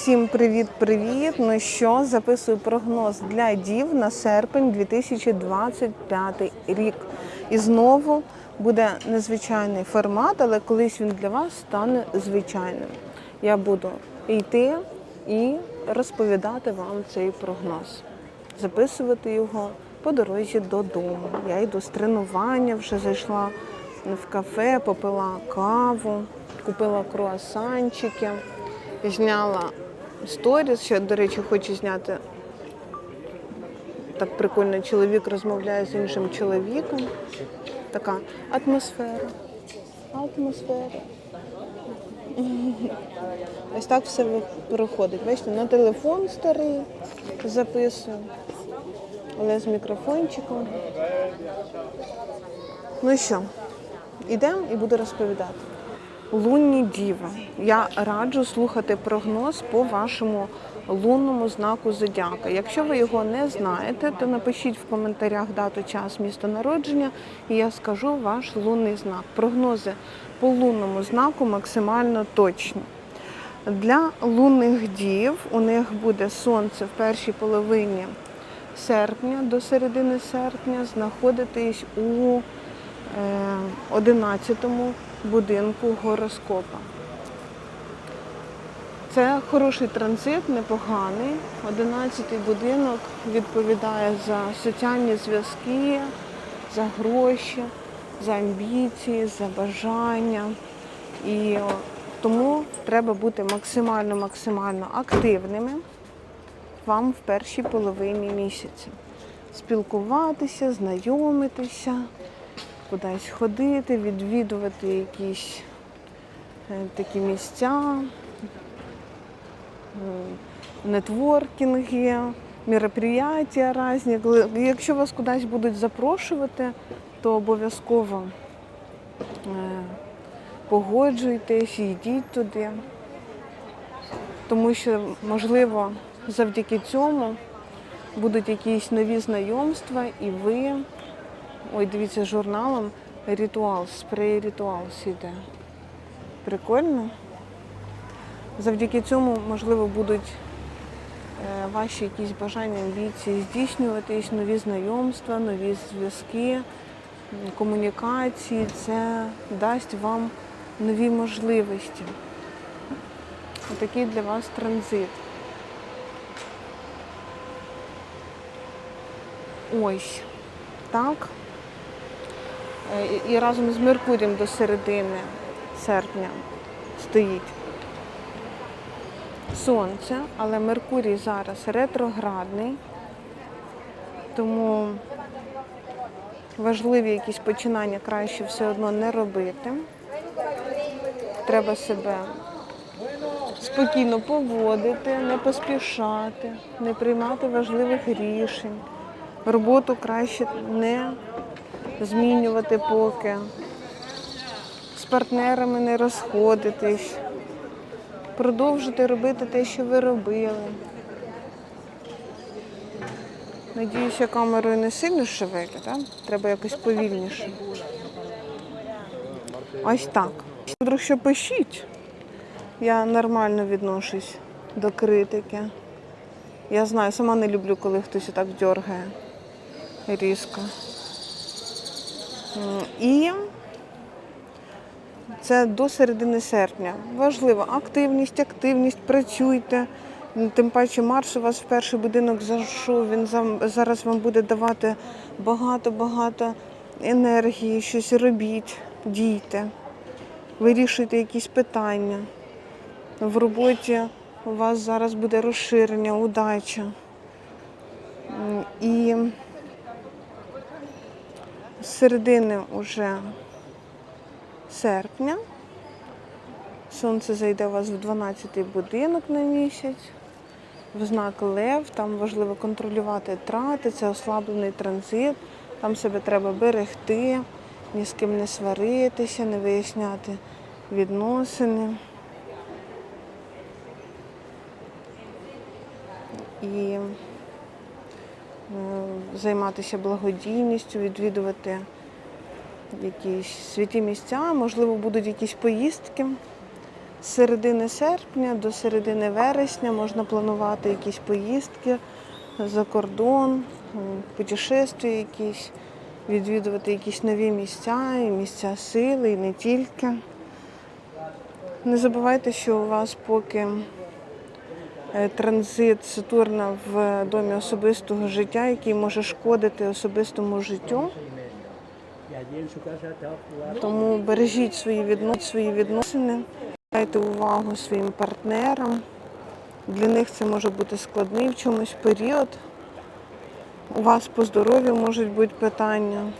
Всім привіт-привіт! Ну що, записую прогноз для дів на серпень 2025 рік. І знову буде незвичайний формат, але колись він для вас стане звичайним. Я буду йти і розповідати вам цей прогноз, записувати його по дорозі додому. Я йду з тренування, вже зайшла в кафе, попила каву, купила круасанчики, зняла сторіс. Ще, до речі, хочу зняти. Так прикольно, чоловік розмовляє з іншим чоловіком. Така атмосфера. Атмосфера. Ось так все проходить. Бачите, на телефон старий записую, але з мікрофончиком. Ну що, йдемо і буду розповідати. Лунні діви. Я раджу слухати прогноз по вашому лунному знаку зодіака. Якщо ви його не знаєте, то напишіть в коментарях дату, час, місто народження, і я скажу ваш лунний знак. Прогнози по лунному знаку максимально точні. Для лунних дів у них буде сонце в першій половині серпня до середини серпня знаходитись у 11-му будинку гороскопа. Це хороший транзит, непоганий. 11-й будинок відповідає за соціальні зв'язки, за гроші, за амбіції, за бажання. І тому треба бути максимально максимально активними вам в першій половині місяця. Спілкуватися, знайомитися, кудись ходити, відвідувати якісь е, такі місця, е, нетворкінги, мероприятия різні. Якщо вас кудись будуть запрошувати, то обов'язково е, погоджуйтесь, йдіть туди. Тому що, можливо, завдяки цьому будуть якісь нові знайомства, і ви, ой, дивіться, журналом ритуал, спрей ритуал іде. Прикольно. Завдяки цьому, можливо, будуть е, ваші якісь бажання, амбіції здійснюватись, нові знайомства, нові зв'язки, комунікації. Це дасть вам нові можливості. Такий для вас транзит. Ось так. Е, І разом з Меркурієм до середини серпня стоїть сонце, але Меркурій зараз ретроградний, тому важливі якісь починання краще все одно не робити. Треба себе спокійно поводити, не поспішати, не приймати важливих рішень. Роботу краще не змінювати поки. З партнерами не розходитись. Продовжити робити те, що ви робили. Надіюся, камерою не сильно шевелю, так? Треба якось повільніше. Ось так. Вдруг що пишіть. Я нормально відношусь до критики. Я знаю, сама не люблю, коли хтось так дергає різко. І це до середини серпня. Важливо, активність, активність, працюйте. Тим паче Марс у вас в перший будинок зайшов, він зараз вам буде давати багато-багато енергії, щось робіть, дійте, вирішуйте якісь питання. В роботі у вас зараз буде розширення, удача. І з середини уже серпня. Сонце зайде у вас в 12-й будинок на місяць, в знак Лев, там важливо контролювати трати, це ослаблений транзит, там себе треба берегти, ні з ким не сваритися, не виясняти відносини. І займатися благодійністю, відвідувати якісь святі місця, можливо, будуть якісь поїздки З середини серпня до середини вересня можна планувати якісь поїздки за кордон, путешествия якісь, відвідувати якісь нові місця, і місця сили, і не тільки. Не забувайте, що у вас поки е, транзит Сатурна в домі особистого життя, який може шкодити особистому життю. Тому бережіть свої відносини, свої відносини, дайте увагу своїм партнерам. Для них це може бути складний в чомусь період. У вас по здоров'ю можуть бути питання.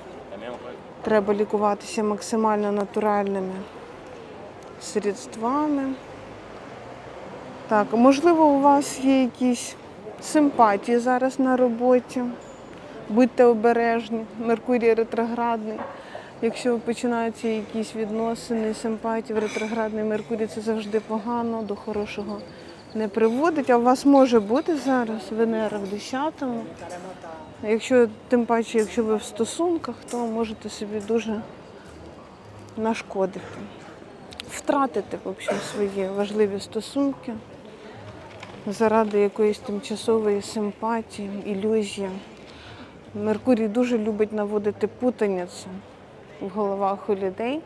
Треба лікуватися максимально натуральними средствами. Так, можливо, у вас є якісь симпатії зараз на роботі. Будьте обережні, Меркурій ретроградний. Якщо починаються якісь відносини, симпатії в ретроградний Меркурій, це завжди погано, до хорошого не приводить. А у вас може бути зараз Венера в 10-му. Якщо, тим паче, якщо ви в стосунках, то можете собі дуже нашкодити. Втратити взагалі, свої важливі стосунки заради якоїсь тимчасової симпатії, ілюзії. Меркурій дуже любить наводити путаницю в головах у людей.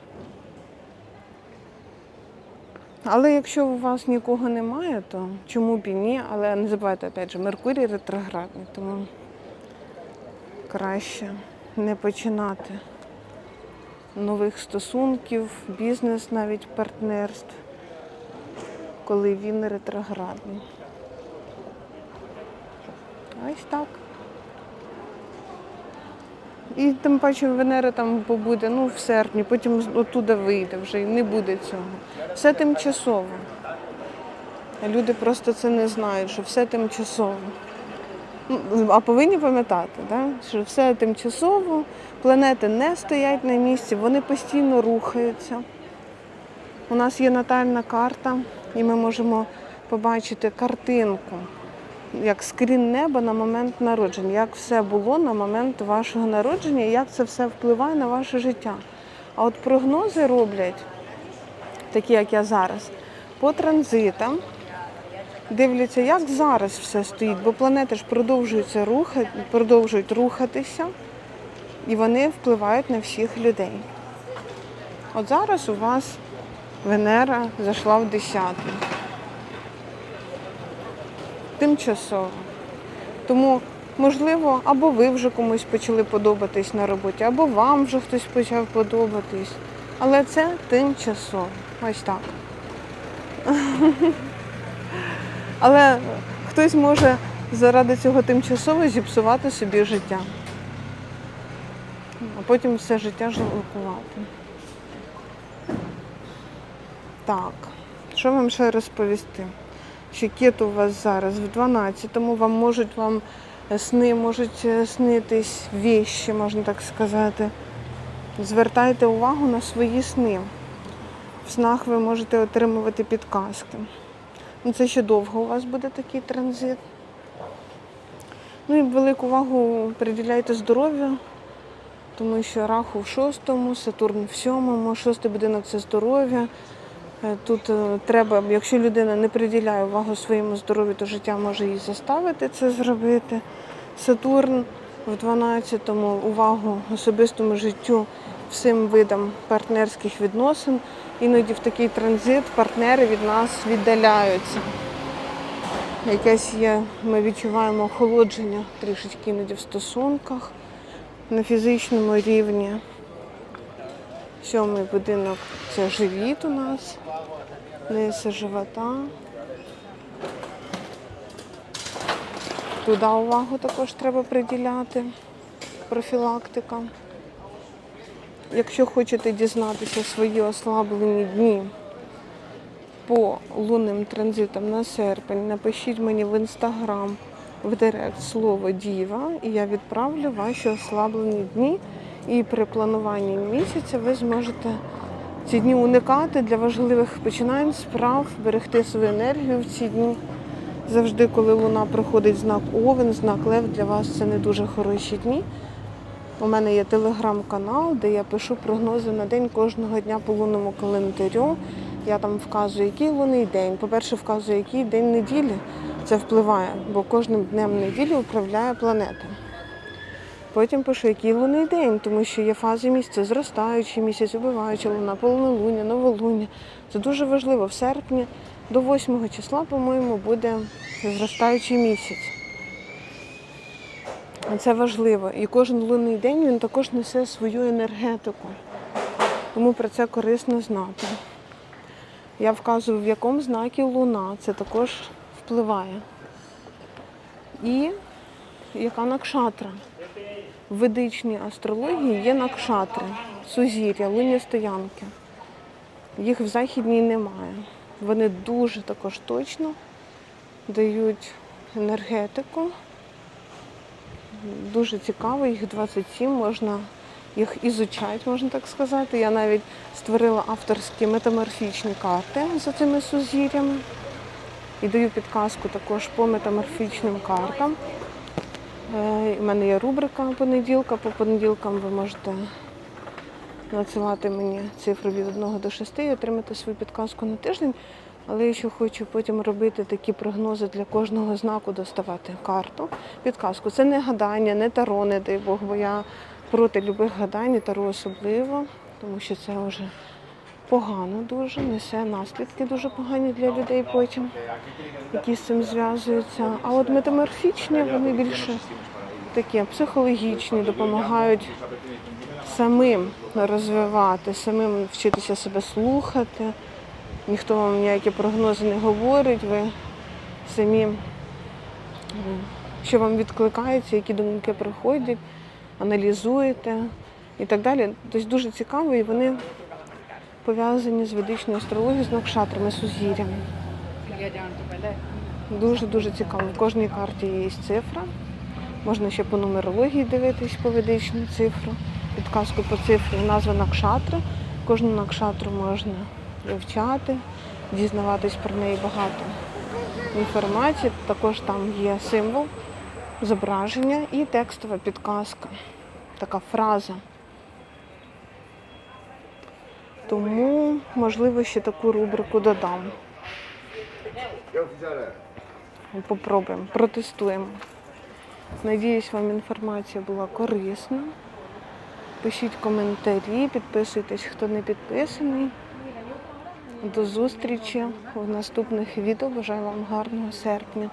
Але якщо у вас нікого немає, то чому б і ні? Але не забувайте, опять же, Меркурій ретроградний, тому краще не починати нових стосунків, бізнес, навіть партнерств, коли він ретроградний. Ось так. І тим паче Венера там побуде ну, в серпні, потім оттуда вийде вже і не буде цього. Все тимчасово. Люди просто це не знають, що все тимчасово. Ну, А повинні пам'ятати, да? що все тимчасово, планети не стоять на місці, вони постійно рухаються. У нас є натальна карта, і ми можемо побачити картинку, як скрін неба на момент народження, як все було на момент вашого народження, як це все впливає на ваше життя. А от прогнози роблять, такі як я зараз, по транзитам, дивляться, як зараз все стоїть, бо планети ж продовжуються рухати, продовжують рухатися, і вони впливають на всіх людей. От зараз у вас Венера зайшла в десятку. Тимчасово. Тому, можливо, або ви вже комусь почали подобатись на роботі, або вам вже хтось почав подобатись. Але це тимчасово. Ось так. Але хтось може заради цього тимчасово зіпсувати собі життя. А потім все життя жалкувати. Так, що вам ще розповісти? Кіт у вас зараз в 12-му, вам можуть вам е, сни, можуть е, снитись віщі, можна так сказати. Звертайте увагу на свої сни. В снах ви можете отримувати підказки. Ну, це ще довго у вас буде такий транзит. Ну і велику увагу приділяйте здоров'ю, тому що Раху в шостому, Сатурн в сьомому, шостий будинок це здоров'я. Е, Тут е, треба, якщо людина не приділяє увагу своєму здоров'ю, то життя може її заставити це зробити. Сатурн в 12-му увагу особистому життю всім видам партнерських відносин. Іноді в такий транзит партнери від нас віддаляються. Якесь є, ми відчуваємо охолодження трішечки іноді в стосунках на фізичному рівні. Сьомий будинок це живіт у нас, низ живота. Туди увагу також треба приділяти. Профілактика. Якщо хочете дізнатися свої ослаблені дні по лунним транзитам на серпень, напишіть мені в інстаграм в директ слово Діва, і я відправлю ваші ослаблені дні. І при плануванні місяця ви зможете ці дні уникати для важливих починань, справ, берегти свою енергію в ці дні. Завжди, коли луна проходить знак Овен, знак Лев, для вас це не дуже хороші дні. У мене є телеграм-канал, де я пишу прогнози на день кожного дня по лунному календарю. Я там вказую, який лунний день. По-перше, вказую, який день неділі це впливає, бо кожним днем неділі управляє планета. Потім пишу, який лунний день, тому що є фази місяця, зростаючий місяць, убиваюча луна, повнолуння, новолуння. Це дуже важливо. В серпні до 8 числа, по-моєму, буде зростаючий місяць. Це важливо. І кожен лунний день він також несе свою енергетику. Тому про це корисно знати. Я вказую, в якому знакі луна, це також впливає. І яка накшатра. Ведичній астрології є накшатри, сузір'я, лунні стоянки. Їх в західній немає. Вони дуже також точно дають енергетику. Дуже цікаво, їх 27, можна їх ізучати, можна так сказати. Я навіть створила авторські метаморфічні карти за цими сузір'ями. І даю підказку також по метаморфічним картам. Е, У мене є рубрика понеділка. По понеділкам ви можете надсилати мені цифру від 1 до 6 і отримати свою підказку на тиждень. Але я ще хочу потім робити такі прогнози для кожного знаку, доставати карту, підказку. Це не гадання, не таро, не дай Бог, бо я проти любих гадань, таро особливо, тому що це вже погано дуже, несе наслідки дуже погані для людей потім, які з цим зв'язуються. А от метаморфічні, вони більше такі психологічні, допомагають самим розвивати, самим вчитися себе слухати. Ніхто вам ніякі прогнози не говорить, ви самі, що вам відкликається, які думки приходять, аналізуєте і так далі. Тобто дуже цікаво, і вони пов'язані з ведичною астрологією, з накшатрами, сузір'ями. Дуже-дуже цікаво. В кожній карті є цифра. Можна ще по нумерології дивитись по ведичню цифру, підказку по цифрі, назва накшатри. Кожну накшатру можна вивчати, дізнаватись про неї багато інформації. Також там є символ, зображення і текстова підказка, така фраза. Тому, можливо, ще таку рубрику додам. Попробуємо, протестуємо. Надіюсь, вам інформація була корисна. Пишіть коментарі, підписуйтесь, хто не підписаний. До зустрічі в наступних відео. Бажаю вам гарного серпня.